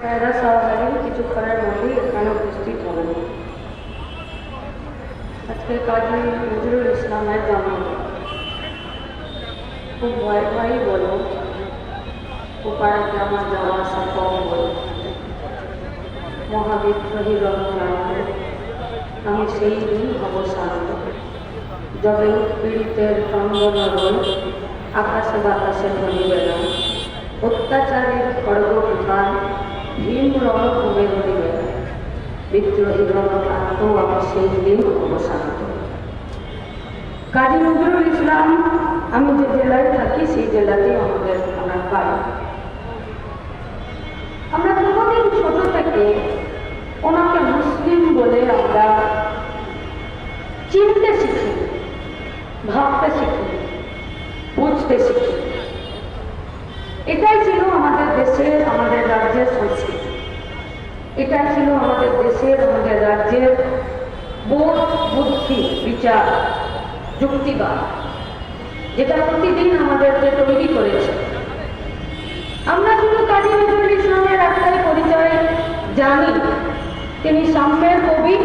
সায়রা সাহাবারি কিছুক্ষণের মধ্যেই এখানে উপস্থিত হবেন আজকে কাজী নজরুল ইসলামের জন্মদিন খুব ভয় ভয়ই বলো ওপাড়াতে আমার যাওয়া আসা কম বলো মহাবিদ্রোহী রমজান আমি সেই দিন হব শান্ত যবে উৎপীড়িতের ক্রন্দন রোল আকাশে বাতাসে ধরিবে না অত্যাচারের খড়গ বিধান ভীম রণভূমে ধরিবে না বিদ্রোহী রণকান্ত আমি সেই দিন হব শান্ত কাজী নজরুল ইসলাম, আমি যে জেলায় থাকি, সেই জেলাতেই আমাদের ওনার বাড়ি। আমরা কোনোদিন ছোট থেকে ওনাকে মুসলিম বলে আমরা চিনতে শিখি ভাবতে শিখি বুঝতে শিখি দেশের আমাদের রাজ্যের সংস্কৃতি এটাই ছিল আমাদের দেশের, আমাদের রাজ্যের বোধ বুদ্ধি, বিচার, যুক্তিবাদ, যেটা প্রতিদিন আমাদেরকে তৈরি করেছে। আমরা শুধু কাজী নজরুল ইসলামের একটাই পরিচয় জানি, তিনি সাম্যের কবি,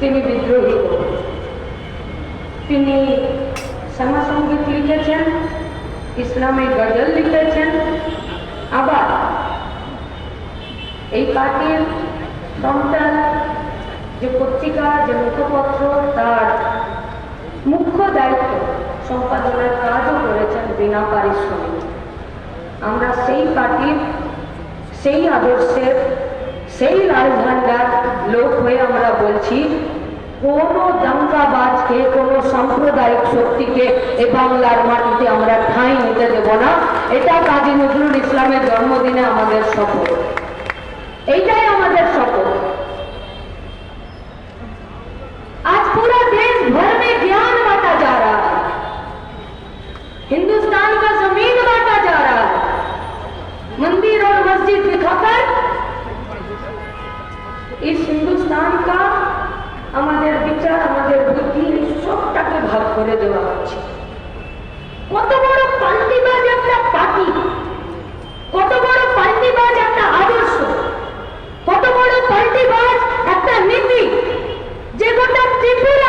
তিনি বিদ্রোহী কবি। তিনি শ্যামা সংগীত লিখেছেন ইসলামিক গজল লিখেছেন আবার এই পার্টির ফ্রন্টাল যে পত্রিকা, যে মুখপত্র, তার মুখ্য দায়িত্ব সম্পাদনার কাজও করেছেন বিনা পারিশ্রমিক। আমরা সেই পার্টির, সেই আদর্শের, সেই লাল ঝান্ডার লোক হয়ে আমরা বলছি, কোনো দাঙ্গাবাজকে কোনো সাম্প্রদায়িক শক্তিকে এ বাংলার মাটিতে আমরা ঠাঁই নিতে দেব না এটা কাজী নজরুল ইসলামের জন্মদিনে আমাদের শপথ এইটাই আমাদের শপথ आज पूरा देश भर में ज्ञान बांटा जा रहा है हिंदुस्तान का जमीन बांटा जा रहा है मंदिर और मस्जिद दिखाकर इस हिंदुस्तान का আমাদের ভাগ করে দেওয়া হচ্ছে কত বড় পাল্টিবাজ একটা পার্টি, কত বড় পাল্টিবাজ একটা আদর্শ, কত বড় পাল্টিবাজ একটা নীতি যে গোটা ত্রিপুরাকে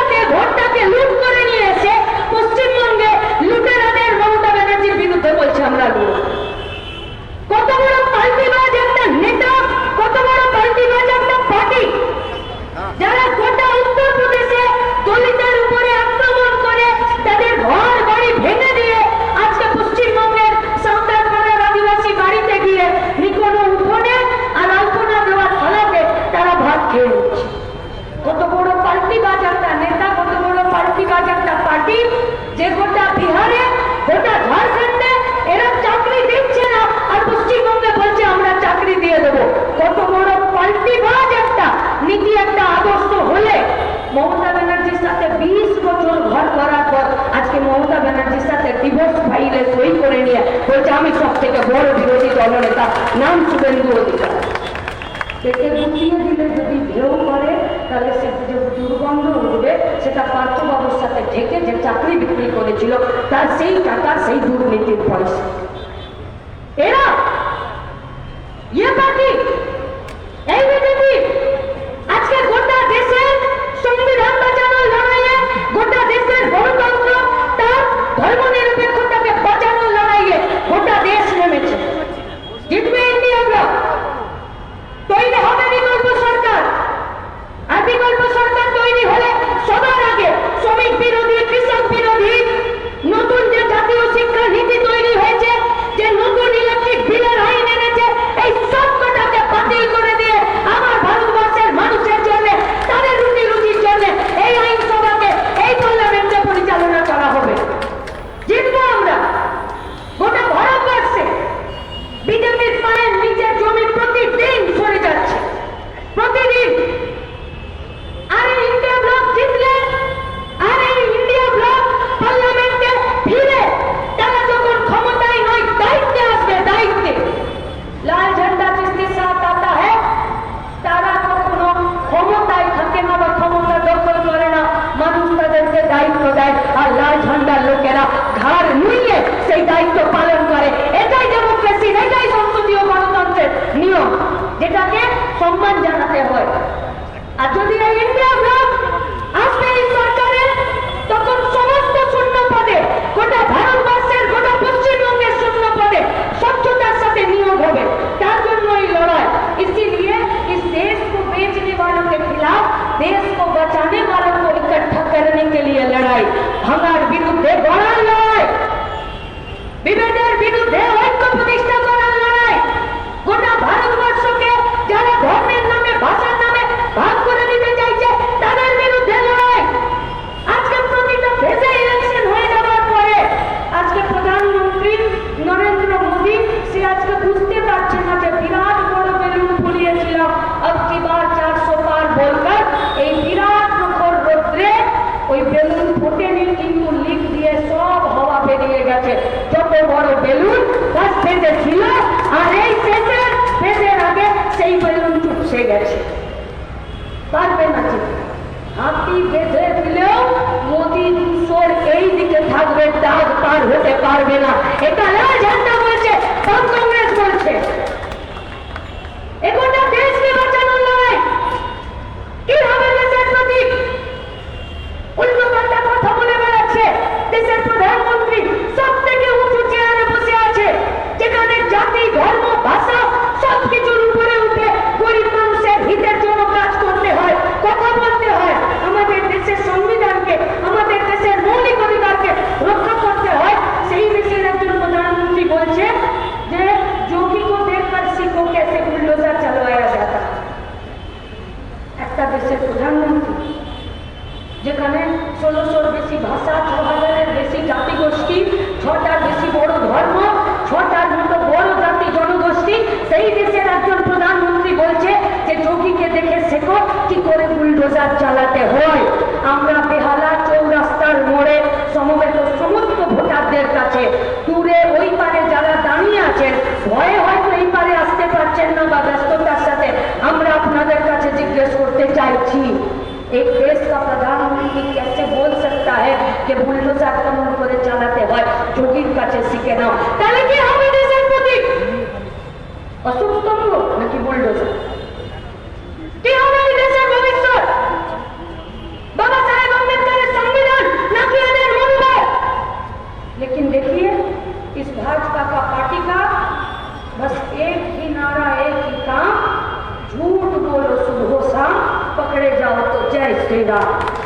কাজগুলোকে আক্রমণ করে চালাতে হয় যোগীর কাছে শিখে নাও তাহলে কি হবে দেশের প্রতি অশোক স্তম্ভ নাকি বুলডোজার কি হবে এই দেশের ভবিষ্যৎ বাবা সাহেব अंबेडकर संविधान ना कि अदर मुंबई लेकिन देखिए इस भाजपा का पार्टी का बस एक ही नारा एक ही काम झूठ बोलो सुबह शाम पकड़े जाओ तो जय श्री राम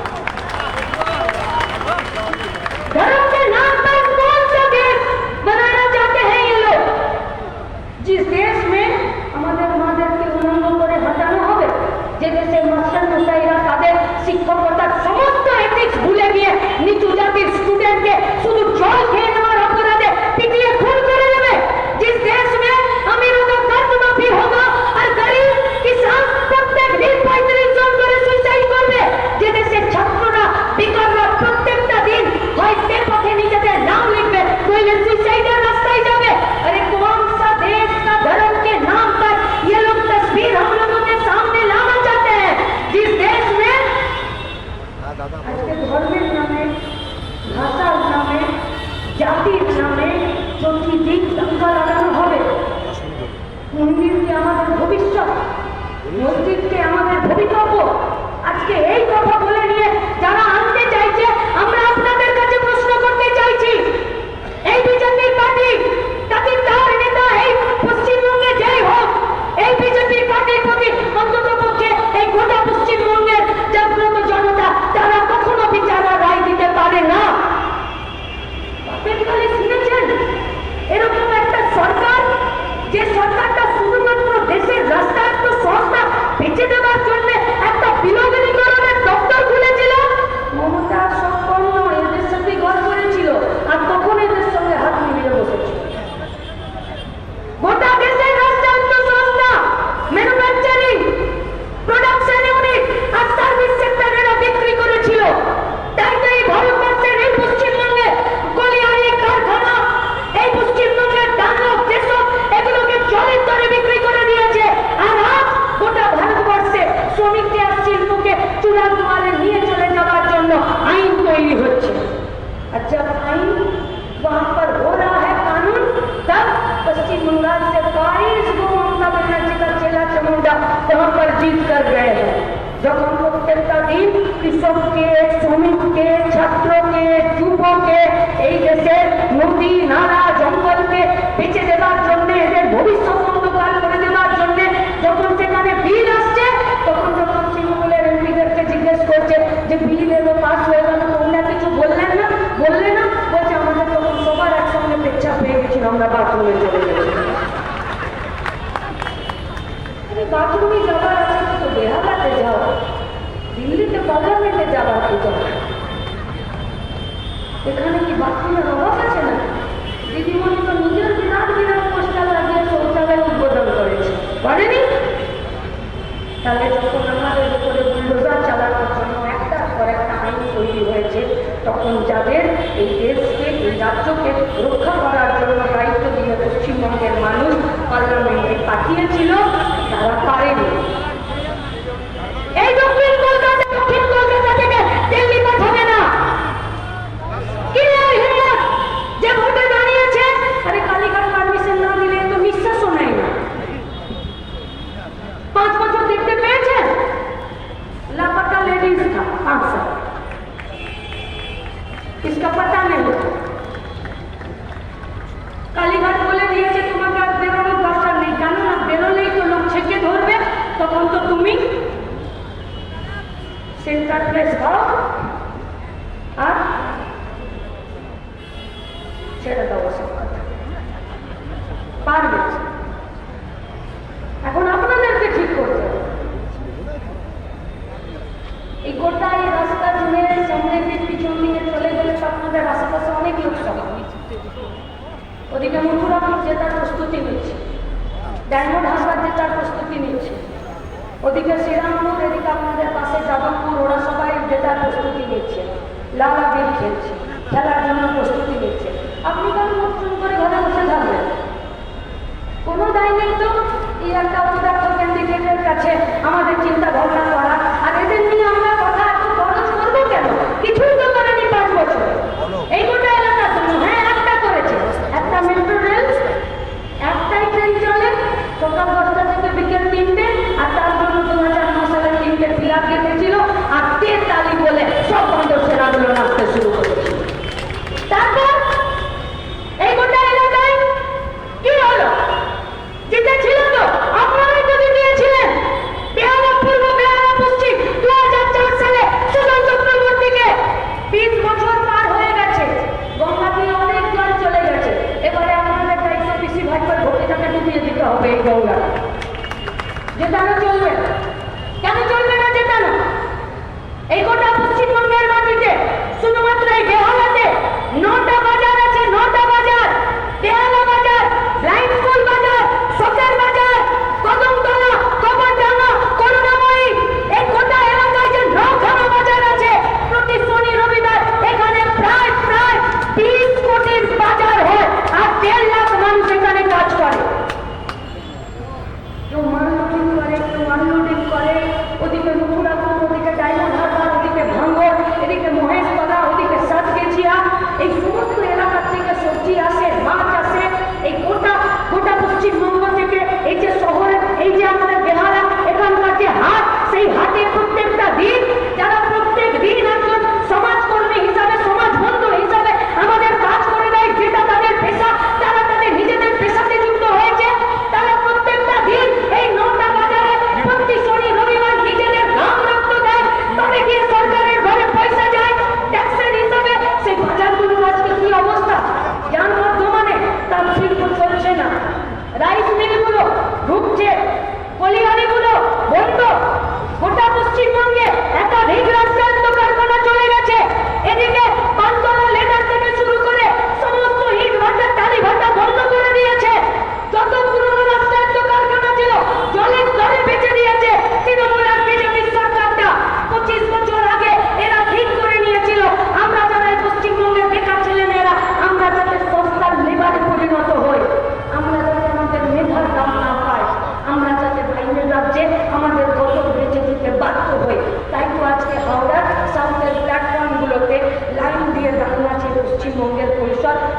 বাথরুমের অভাব একটা তৈরি হয়েছে তখন যাদের এই দেশকে এই রাজ্যকে রক্ষা করার জন্য দায়িত্ব দিয়ে পশ্চিমবঙ্গের মানুষ পার্লামেন্টে পাঠিয়েছিল তারা পারেনি আমি তার প্রস্তুতি নিচ্ছে। ওদিকে শ্রীরামপুর, এদিকে আপনাদের পাশে যাদবপুর, ওরা সবাই জেতার প্রস্তুতি নিচ্ছে। লালা বিল খেলছে, খেলার জন্য প্রস্তুতি নিচ্ছে। আপনি কেন নতুন করে ঘরে বসে থাকবেন? কোনো দায় নেই তো? এই একটা পদার্থ কেন্দ্রিকের কাছে আমাদের চিন্তা ভাবনা করা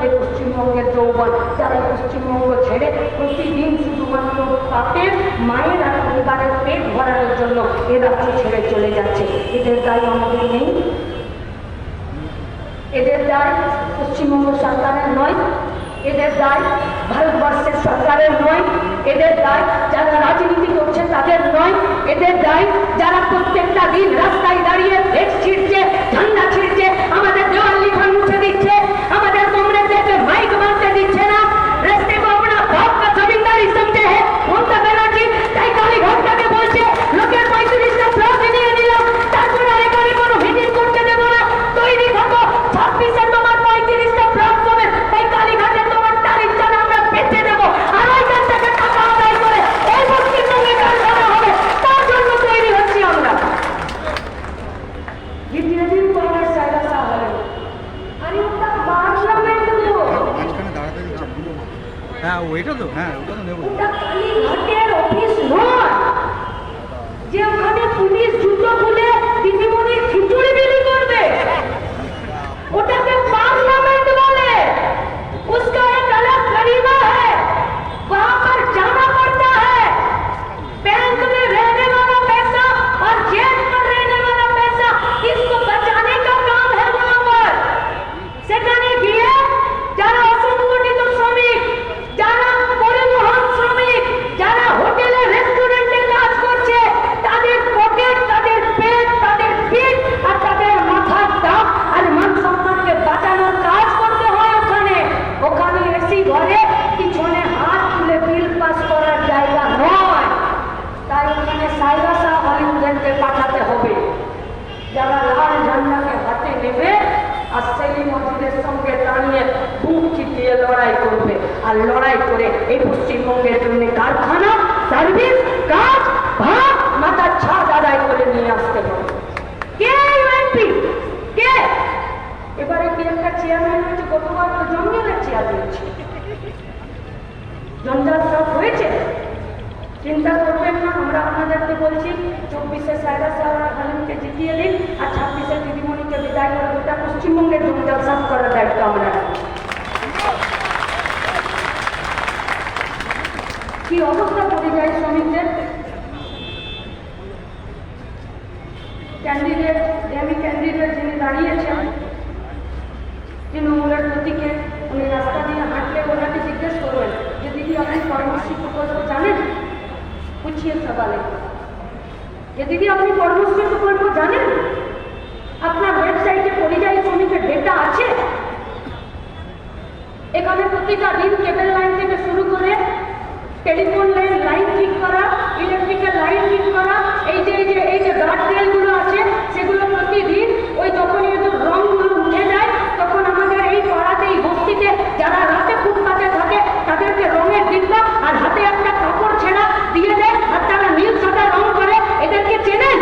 যে পশ্চিমবঙ্গের যৌবন, যারা পশ্চিমবঙ্গ ছেড়ে প্রতিদিন শুধুমাত্র পাপের মায়ের আর পরিবারের পেট ভরানোর জন্য এ রাজ্য ছেড়ে চলে যাচ্ছে। এদের দায় আমাদের নেই। এদের দায় পশ্চিমবঙ্গ সরকারের নয়। এদের দায় ভারতবর্ষের সরকারের নয়। এদের দায় যারা রাজনীতি করছে তাদের নয়। এদের দায় যারা প্রত্যেকটা দিন রাস্তায় দাঁড়িয়ে ফ্লেক্স ছিঁড়ছে, ঝান্ডা ছিঁড়ছে, আমাদের দেওয়াল লিখন মুছে দিচ্ছে ক্যান্ডিডেট ডেমি ক্যান্ডিডেট যিনি দাঁড়িয়েছেন তৃণমূলের প্রতীকে উনি রাস্তা দিয়ে হাঁটলে ওনাকে জিজ্ঞেস করবেন যে দিদি আপনি কর্মশ্রী প্রকল্প জানেন? পুছিয়ে সবালে যে দিদি আপনি কর্মশ্রী প্রকল্প জানেন? আপনার ওয়েবসাইটে পরিযায়ী শ্রমিকের ডেটা আছে? এখানে প্রতিটা দিন কেবল লাইন থেকে শুরু করে টেলিফোন লাইন লাইন ঠিক করা ইলেকট্রিক্যাল লাইন ঠিক করা, এই যে এই যে ওই তখনই হয়তো রংগুলো উঠে যায়, তখন আমাদের এই পাড়াতে এই বস্তিতে যারা রাতে ফুটপাতে থাকে, তাদেরকে রঙের ডিব্বা আর হাতে একটা কাপড় ছেঁড়া দিয়ে দেয়, আর তারা নীল সাদা রং করে। এদেরকে চেনেন?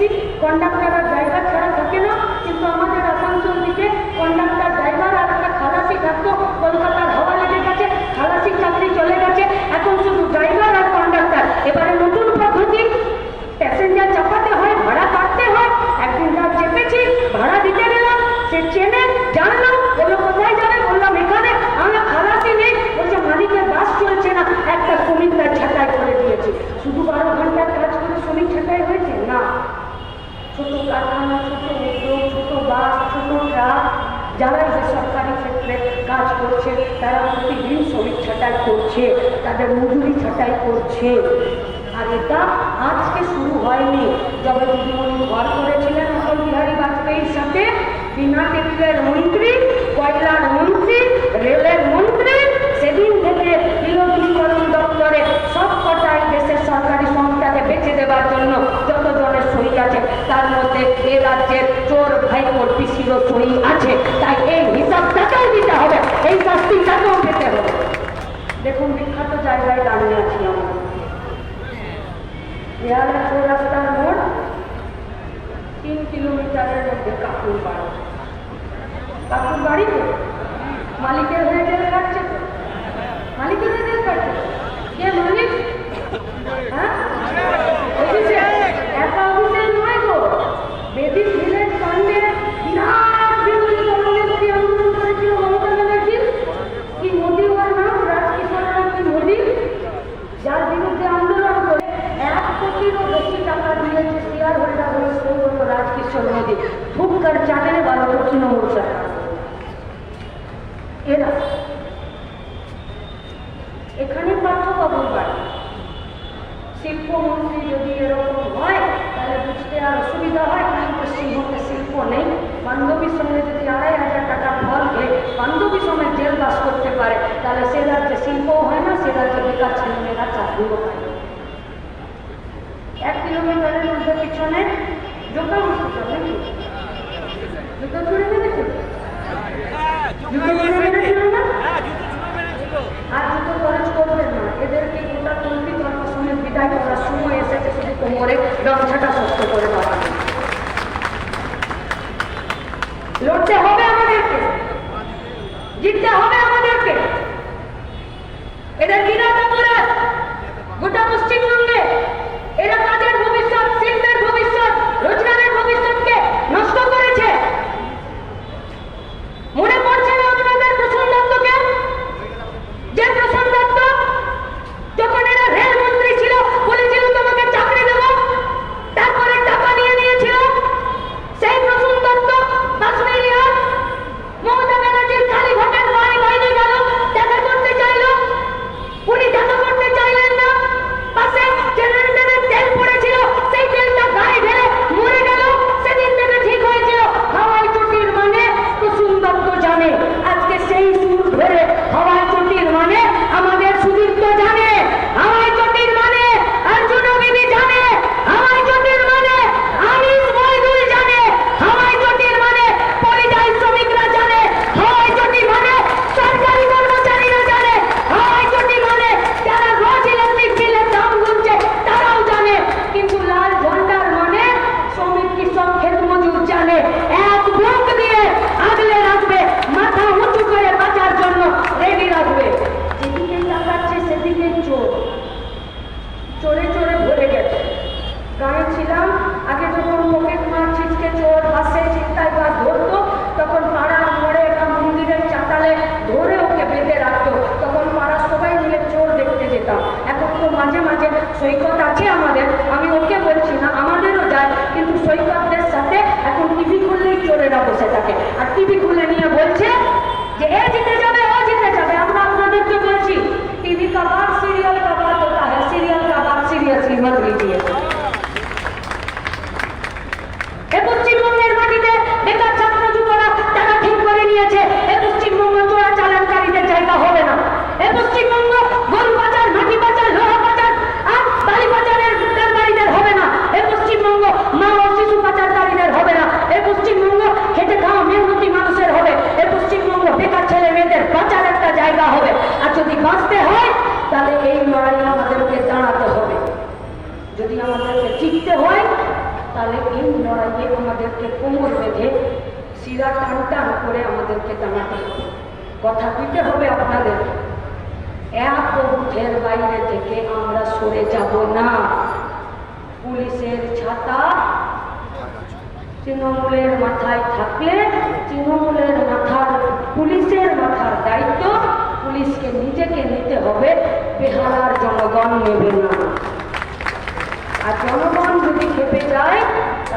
দেখেছি কন্ডাক্টার আর ড্রাইভার ছাড়া থাকে না কিন্তু আমাদের আসানসোল থেকে কন্ডাক্টর যারা যে সরকারি ক্ষেত্রে কাজ করছে, তারা প্রতিদিন শ্রমিক ছাঁটাই করছে, তাদের মজুরি ছাঁটাই করছে। আর এটা আজকে শুরু হয়নি। যবে দিদিমণি ঘর করেছিলেন অটল বিহারী বাজপেয়ীর সাথে, বিনা টেবিলের মন্ত্রী, কয়লার মন্ত্রী, রেলের মন্ত্রী, সেদিন থেকে বিলদীকরণ দপ্তরে সব কটাই দেশের সরকারি সংস্থাকে বেঁচে দেওয়ার জন্য ধরনের সই আছে। তার মধ্যে খে রাজ্যের চোর ভাই কর্পি সই আছে। তাই এই হিসাব তাকেও দিতে হবে। এই শাস্তি তাকেও পেতে হবে। দেখুন, বিখ্যাত জায়গায় দাঁড়িয়ে আছি তিন কিলোমিটারের মধ্যে কাকুর বাড়ি কাকুর বাড়ি তো? মালিকের হয়ে গেলে তো? মালিকের হয়ে গেলে কাটছে? কে মালিক? হ্যাঁ? চাই ওনার সময় এসেছে শুধু কোমরে গামছাটা শক্ত করে দাঁড়ানো লড়তে হবে আমাদেরকে। জিততে হবে আমাদেরকে। এদের কিনা অপরাধ buena posición. Pues, আমাদেরকে কোমর বেঁধে শিরা টান টান করে আমাদেরকে দাঁড়াতে হবে। কথা দিতে হবে আপনাদের। এক বুথের বাইরে থেকে আমরা সরে যাব না। পুলিশের ছাতা তৃণমূলের মাথায় থাকলে তৃণমূলের মাথার পুলিশের মাথার দায়িত্ব পুলিশকে নিজেকে নিতে হবে। বেহালার জনগণ নেবে না। আর জনগণ যদি খেপে যায়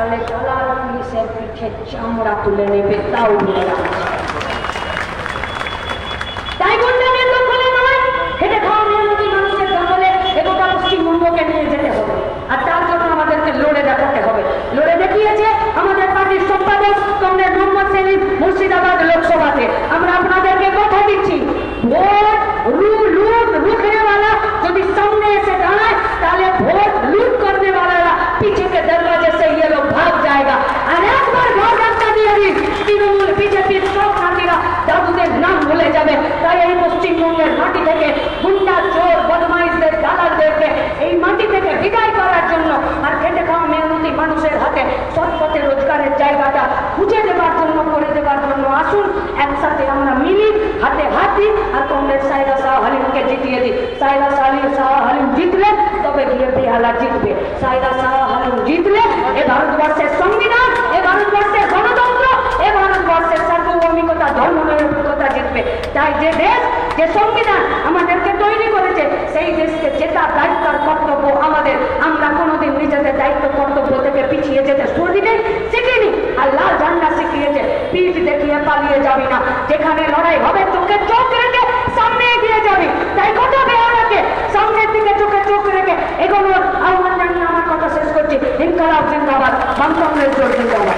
তাহলে জলার পুলিশের পিঠে চামড়া তুলে নেবে, তাও আর তার আমাদেরকে লড়ে দেখাতে হবে। লড়ে দেখিয়েছে আমাদের মুর্শিদাবাদ লোকসভাতে। আমরা আপনাদেরকে কথা দিচ্ছি। ভোট তাই যে দেশ, যে সংবিধান আমাদেরকে তৈরি করেছে, সেই দেশকে জেতা দায়িত্ব কর্তব্য আমাদের। আমরা কোনোদিন নিজেদের দায়িত্ব, কর্তব্য থেকে পিছিয়ে যেতে দিতে শিখিনি। আর লাল ঝান্ডা শিখিয়েছে, পিঠ দেখিয়ে পালিয়ে যাবি না। যেখানে লড়াই হবে, তোকে চোখ রেখে সামনে এগিয়ে যাবি। তাই কথা আমাকে, সামনের দিকে চোখে চোখ রেখে এগোনোর আহ্বান জানিয়ে আমার কথা শেষ করছি। ইনকালাব জিন্দাবাদ বাম কংগ্রেস জোর জিন্দাবাদ